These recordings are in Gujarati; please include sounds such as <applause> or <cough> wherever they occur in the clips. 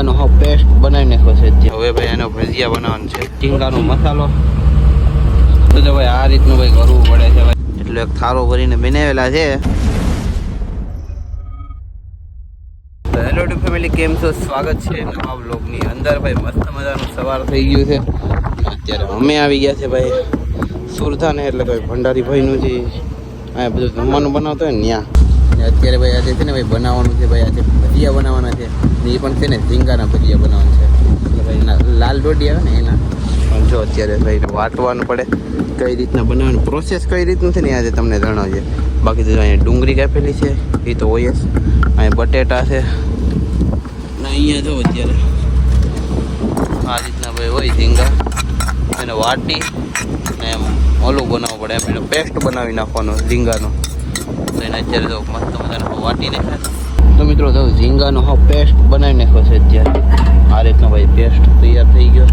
ઝીંગાનો હા પેસ્ટ બનાવી નાખ્યો છે હવે ભાઈ એનો ભજીયા બનાવવાનો છે. ટીંગાનો મસાલો. તો જો ભાઈ આ રીતનું ભાઈ કરવું પડે છે ભાઈ. એટલે એક થારો ભરીને બનાવેલા છે. હેલો ટુ ફેમિલી કેમ છો? સ્વાગત છે નવા બ્લોગની અંદર. ભાઈ મસ્ત મજાનું સવાર થઈ ગયું છે. અત્યારે અમે આવી ગયા છે ભાઈ. સુરધાને એટલે ભાઈ ભંડારી ભાઈનું જે અહીંયા બધું જમવાનું બનાવતો હોય ને ત્યાં. ને અત્યારે ભાઈ આજે છે ને ભાઈ બનાવવાનું છે ભાઈ, આજે ભજીયા બનાવવાના છે. ને એ પણ છે ને ઝીંગાના ભજીયા બનાવવાના છે. ભાઈ એના લાલ ડોડી આવે ને એના. જો અત્યારે ભાઈ વાટવાનું પડે. કઈ રીતના બનાવવાની પ્રોસેસ કઈ રીતનું છે ને આજે તમને જણાવજે. બાકી તો અહીંયા ડુંગળી કાપેલી છે, એ તો હોય જ. અહીંયા બટેટા છે. ને અહીંયા જો અત્યારે આ રીતના ભાઈ હોય ઝીંગા એને વાટી ને ઓલું બનાવવું પડે, એમ પેસ્ટ બનાવી નાખવાનો ઝીંગાનો તો અત્યારે તો મસ્ત મજાનો વાટી નાખ્યા તો મિત્રો તો ઝીંગાનો હા પેસ્ટ બનાવી નાખ્યો છે અત્યારે. આ રીતનો ભાઈ પેસ્ટ તૈયાર થઈ ગયો.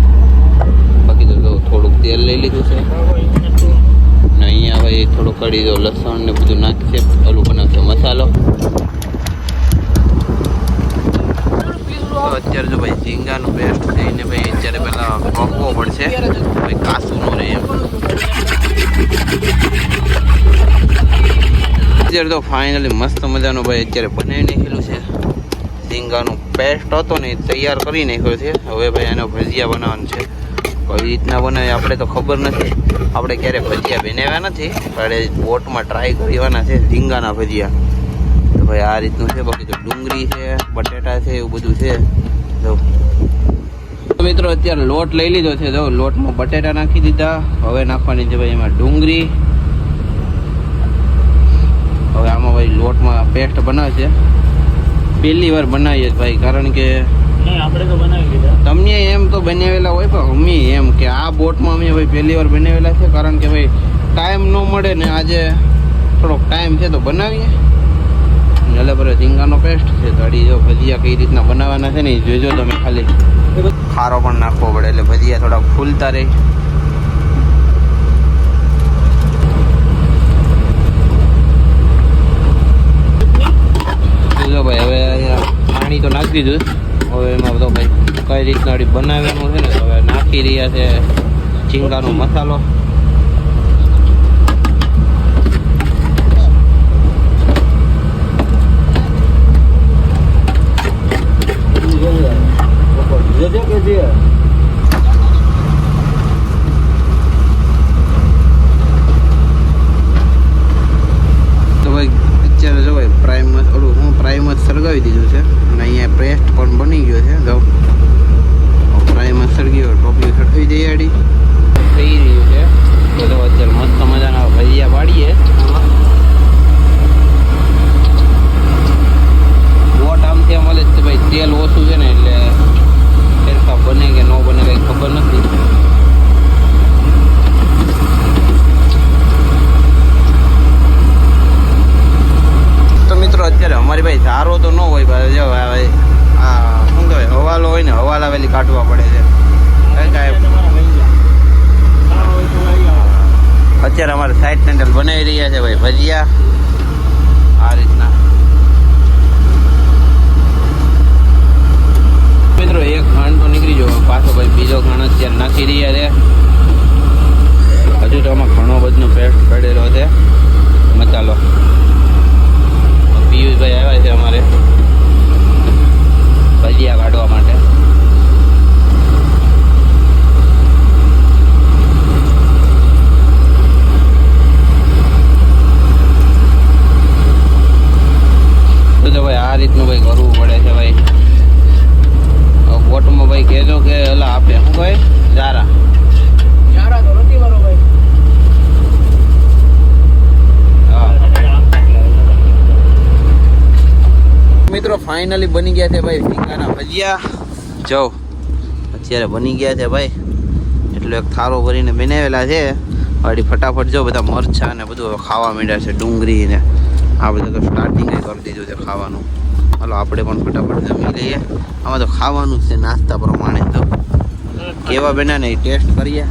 બાકી તો જો થોડુંક તેલ લઈ લીધું છે. ને અહીંયા ભાઈ થોડું કઢી દો, લસણ ને બધું નાખશે. ઓલું બનાવશે મસાલો. અત્યારે જો ભાઈ ઝીંગાનું પેસ્ટ થઈને ભાઈ અત્યારે પહેલાં પકવો પડશે. ભાઈ કાસું નો રહે એમ. અત્યારે તો ફાઇનલી મસ્ત મજાનું ભાઈ અત્યારે બનાવી નાખેલું છે. ઝીંગાનું પેસ્ટ હતો ને તૈયાર કરી નાખ્યો છે. હવે ભાઈ એનો ભજીયા બનાવવાનું છે. કઈ રીતના બનાવે આપણે તો ખબર નથી. આપણે ક્યારે ભજીયા બનાવ્યા નથી, પણ બોટમાં ટ્રાય કરવાના છે ઝીંગાના ભજીયા. તો ભાઈ આ રીતનું છે, બાકી તો ડુંગળી છે, બટેટા છે, એવું બધું છે. તો મિત્રો, અત્યારે લોટ લઈ લીધો છે. જો, લોટમાં બટેટા નાખી દીધા. હવે નાખવાની છે ભાઈ એમાં ડુંગળી હવે આમાં ભાઈ લોટમાં પેસ્ટ બનાવે છે. પહેલી વાર બનાવીએ ભાઈ કારણ કે આપણે તો બનાવી લીધા. તમને એમ તો બનાવેલા હોય પણ અમે એમ કે આ બોટમાં અમે ભાઈ પહેલી વાર બનાવેલા છે કારણ કે ભાઈ ટાઈમ ન મળે ને આજે થોડોક ટાઈમ છે તો બનાવીએ. એટલે પર ઝીંગાનો પેસ્ટ છે તો અડી જો ભજીયા કઈ રીતના બનાવવાના છે ને એ જોજો તમે ખાલી. ખારો પણ નાખવો પડે એટલે ભજીયા થોડા ફૂલતા રહે જો ભાઈ હવે અહીંયા પાણી તો નાખી દીધું. હવે એમાં બધો ભાઈ કઈ રીતના અડી બનાવવાનું છે ને હવે નાખી રહ્યા છે ઝીંગાનો મસાલો. જે કે જે તો ભાઈ અત્યારે જો ભાઈ પ્રાઇમ ઓલું હું પ્રાઇમ જ સળગાવી દીધું છે અને અહીંયા પેસ્ટ પણ બની ગયો છે જો પ્રાઇમ જ સળગ્યો ટોપી સળગાવી દઈએ આડી થઈ રહ્યું છે તો જો અત્યારે મસ્ત મજાના ભજીયા પાડીએ બોટ આમ તેમ મળે જ છે ભાઈ તેલ ઓછું છે ને એટલે ફેરફાર બને કે ન બને કંઈ ખબર નથી તો મિત્રો અત્યારે અમારી ભાઈ સારો તો ન હોય ભાઈ જો ભાઈ આ શું કહેવાય હવાલો હોય ને હવાલા વેલી કાઢવા પડે છે. અત્યારે અમારે સાઈડ સેન્ડલ બનાવી રહ્યા છે ભાઈ ભજીયા. આ રીતના મિત્રો એક ઘાણ તો નીકળી ગયો પાછો ભાઈ બીજો ઘાણ અત્યારે નાખી રહ્યા છે હજુ તો આમાં ઘણો બધો પેસ્ટ પડેલો છે મસાલો પિયુષભાઈ આવ્યા છે અમારે ભજીયા કાઢવા માટે તો જો ભાઈ આ રીતનું ભાઈ કરવું પડે છે ભાઈ હવે બોટમાં ભાઈ કહેજો કે એલા આપે શું કહે જારા યારા તો નથી મારો ભાઈ હા મિત્રો ફાઇનલી બની ગયા છે ભાઈ ઝીંગાના ભજીયા. જો અત્યારે બની ગયા છે ભાઈ. એટલો એક થારો ભરીને બનાવેલા છે. વાળી ફટાફટ જો બધા મરચા ને બધું ખાવા માંડ્યા છે ડુંગળી ને આ બધું તો સ્ટાર્ટિંગ કરી દીધું છે ખાવાનું. હાલો આપણે પણ ફટાફટ જમી લઈએ. આમાં તો ખાવાનું છે નાસ્તા પ્રમાણે. તો કેવા બેના ને એ ટેસ્ટ કરીએ.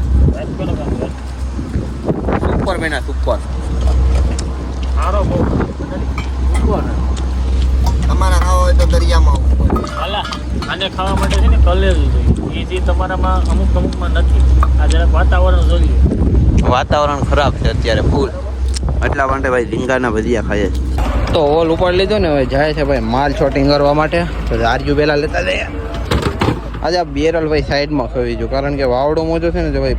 સુપર બેના સુપર સારો બહુ. તો દરિયામાં હાલા આને ખાવા માટે છે ને કલેરું જોઈએ. એ જે તમારામાં અમુક અમુકમાં નથી. આ જરાક વાતાવરણ જોઈએ. વાતાવરણ ખરાબ છે અત્યારે ફૂલ. એટલા માટે ભાઈ રીંગાના ભજીયા ખાઈએ તો ઓલ ઉપાડ લીધો ને હવે જાય છે ભાઈ માલ શોટિંગ કરવા માટે. તો આરજુ પહેલાં લેતા જઈએ. આજે આ બેરલ ભાઈ સાઈડમાં ખવી જો કારણ કે વાવડો મોજો છે ને જો ભાઈ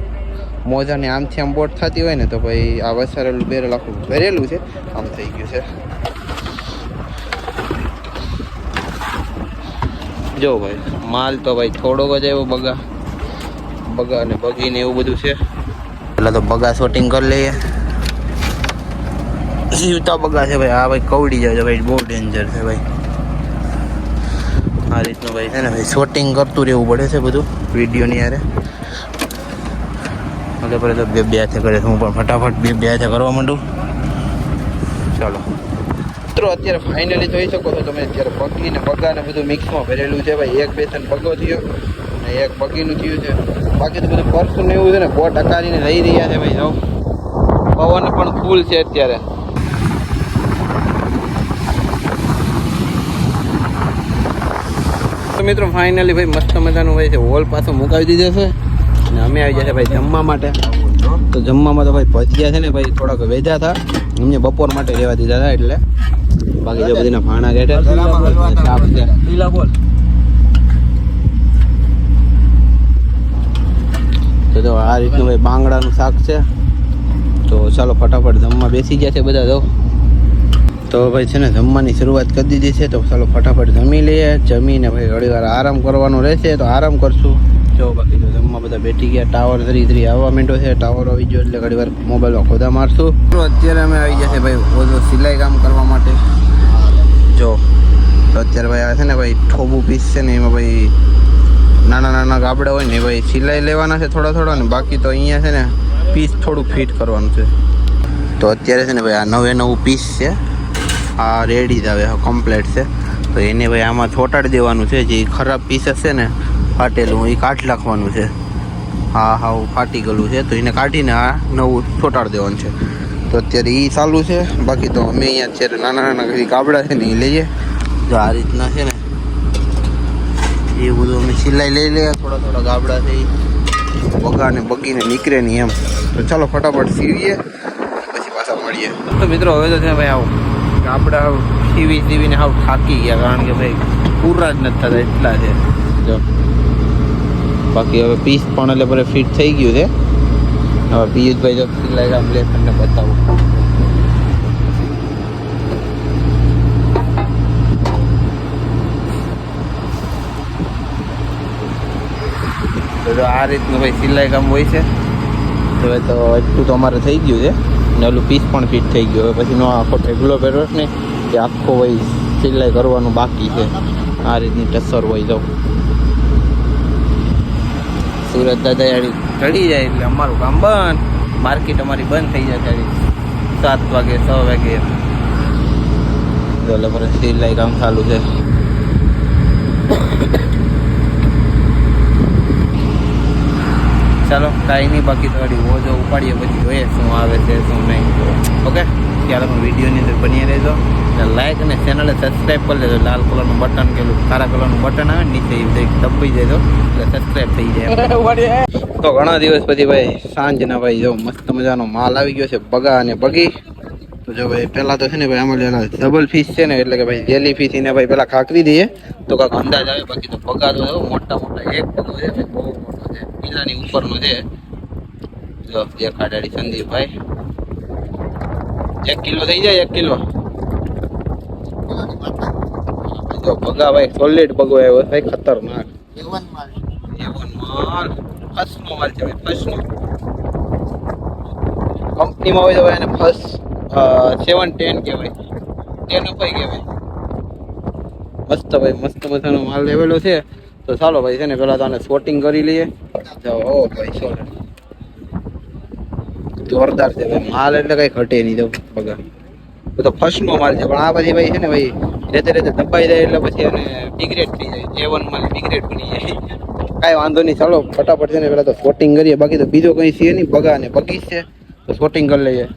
મોજાની આમથી આમ બોટ થતી હોય ને તો ભાઈ આ વસારેલું બેરલ આખું ભરેલું છે આમ થઈ ગયું છે. જો ભાઈ, માલ તો ભાઈ થોડોક જ એવો બગા. બગા અને બગીને એવું બધું છે. પેલા તો બગા શોટિંગ કરી લઈએ. જીવતા બગા છે ભાઈ, આ ભાઈ કવડી જાય છે ભાઈ, બહુ ડેન્જર છે ભાઈ. આ રીતનું ભાઈ છે ને ભાઈ શોટિંગ કરતું રહેવું પડે છે બધું વિડીયોની યારે એટલે પડે તો બે બે હાથે કરે હું પણ ફટાફટ બે બે હાથે કરવા માંડું. ચાલો. મિત્રો, અત્યારે ફાઇનલી જોઈ શકો છો તમે, અત્યારે પગી ને બગા ને બધું મિક્સમાં ભરેલું છે ભાઈ. એક બેસન પગો થયો અને એક પગીનું થયું છે. બાકી તો બધું પરસું ને એવું છે ને બોટ અકારીને લઈ રહ્યા છે ભાઈ જો પવન પણ ફૂલ છે અત્યારે. તો મિત્રો ફાઇનલી ભાઈ મસ્ત મજાનું હોય છે. હોલ પાછો મુકાવી દીધો છે અને અમે આવી છે ભાઈ જમવા માટે. તો જમવામાં તો ભાઈ ભજીયા છે ને ભાઈ, થોડાક વેજા હતા. અમને બપોર માટે રહેવા દીધા હતા એટલે બાકી જો બધીના ફાણા ગેટે લીલા બોલ. તો જો આ રીતનું ભાઈ બાંગડાનું શાક છે. તો ચાલો ફટાફટ જમવા બેસી ગયા છે બધા જો. તો ભાઈ છે ને જમવાની શરૂઆત કરી દીધી છે. તો ચાલો ફટાફટ જમી લઈએ. જમીને ભાઈ ઘણી વાર આરામ કરવાનો રહેશે તો આરામ કરશું. જો બાકી તો જમવા બધા બેઠી ગયા. ટાવર ધરી ધરી આવવા માંડ્યો છે. ટાવર આવી ગયો એટલે ઘણી વાર મોબાઈલમાં ખોદા મારશું. અત્યારે અમે આવી ગયા છે ભાઈ સિલાઈ કામ કરવા માટે. જો, અત્યારે ભાઈ આ છે ને ભાઈ ઠોબુ પીસ છે ને, એમાં ભાઈ નાના નાના ગાબડા હોય ને ભાઈ સિલાઈ લેવાના છે થોડા થોડા ને, બાકી તો અહીંયા છે ને પીસ થોડું ફિટ કરવાનું છે. તો અત્યારે છે ને ભાઈ આ નવે નવું પીસ છે. આ રેડી જ આવે કમ્પ્લેટ છે. તો એને ભાઈ આમાં ચોંટાડી દેવાનું છે, જે ખરાબ પીસ હશે ને, ફાટેલું, એ કાઢી નાખવાનું છે. હા હા ફાટી ગયેલું છે. તો એને કાઢીને આ નવું ચોંટાડી દેવાનું છે. તો અત્યારે એ ચાલુ છે. બાકી તો અમે અહીંયા અત્યારે નાના નાના કઈ ગાબડા છે ને એ લઈએ. જો આ રીતના છે ને એ બધું અમે સિલાઈ લઈ લઈએ. થોડા થોડા ગાબડા છે એ બગાને બગીને નીકળે નહીં એમ. તો ચાલો ફટાફટ સીવીએ, પછી પાછા મળીએ. તો મિત્રો, હવે તો છે ભાઈ આવું ગાબડા સીવી સીવીને હાવ થાકી ગયા, કારણ કે ભાઈ પૂરા જ નથી થતા, એટલા છે. જો. બાકી હવે પીસ પણ એટલે ફિટ થઈ ગયું છે. હવે પિયુષભાઈ જો સિલાઈ કામ લે તમને બતાવું. તો આ રીતનું ભાઈ સિલાઈ કામ હોય છે. તો હવે તો એટલું તો અમારે થઈ ગયું છે. ને ઓલું પીસ પણ ફિટ થઈ ગયું. હવે પછી નો આખો ઢેગલો પહેર્યો ને, એ આખો ભાઈ સિલાઈ કરવાનું બાકી છે. આ રીતની ટસર હોય તો. સુરત દાદાયાળી ચડી જાય એટલે અમારું કામ બંધ. માર્કેટ અમારી બંધ થઈ જાય ત્યારે સાત વાગે, છ વાગે. એટલે પછી સિલાઈ કામ ચાલુ છે. ચાલો, કાંઈ નહીં, બાકી વળી ઓજો ઉપાડીએ, પછી જોઈએ શું આવે છે, શું નહીં. ઓકે? ત્યારે હું વિડીયોની અંદર બની રહેજો. અને લાઈક અને ચેનલે સબસ્ક્રાઈબ કરી લેજો. લાલ કલરનું બટન કે કાળા કલરનું બટન આવે ને નીચે એ દબાઈ દેજો એટલે સબસ્ક્રાઈબ થઈ જાય <laughs> તો ઘણા દિવસ પછી ભાઈ સાંજના ભાઈ જો મસ્ત મજાનો માલ આવી ગયો છે બગા અને બગી. તો જો ભાઈ પહેલાં તો છે ને ભાઈ આમાં લેલા ડબલ ફીસ છે ને એટલે કે ભાઈ જેલી ફીસ એને ભાઈ પહેલાં ખાકરી દઈએ. તો કાંક અંદાજ આવે બાકી તો બગા તો મોટા મોટા એક પગો છે બહુ મોટો છે પીલાની ઉપરનો છે. જો દેખાડાડી સંદીપભાઈ. એક કિલો થઈ જાય એક કિલો. જો પગા ભાઈ સોલિડ પગો આવ્યો ભાઈ ખતરનાક. એવન માલ એવન માલ છે ભાઈ ફર્સ્ટનો કંપનીમાં હોય તો ભાઈ એને ફર્સ્ટ સેવન ટેન કહેવાય. ટેન અપાઈ કહેવાય. મસ્ત ભાઈ, મસ્ત મજાનો માલ લેવેલો છે. તો ચાલો ભાઈ, છે ને, પેલા તને શોટિંગ કરી લઈએ. ઓ ભાઈ સોલર જોરદાર છે ભાઈ, માલ એટલે કઈ ઘટે નહીં તો પગાર. તો ફર્સ્ટનો માલ છે પણ આ બધી ભાઈ છે ને ભાઈ, રેતે રેતે દબાઈ જાય એટલે પછી એને બિગ્રેડ થઈ જાય. એવન માલ બિગ્રેડ બની જાય. કાંઈ વાંધો નહીં, ચાલો, ફટાફટ છે ને પેલા તો શોટિંગ કરીએ. બાકી તો બીજો કંઈ છે નહીં બગા ને બગીચ. છે તો શોટિંગ કરી લઈએ.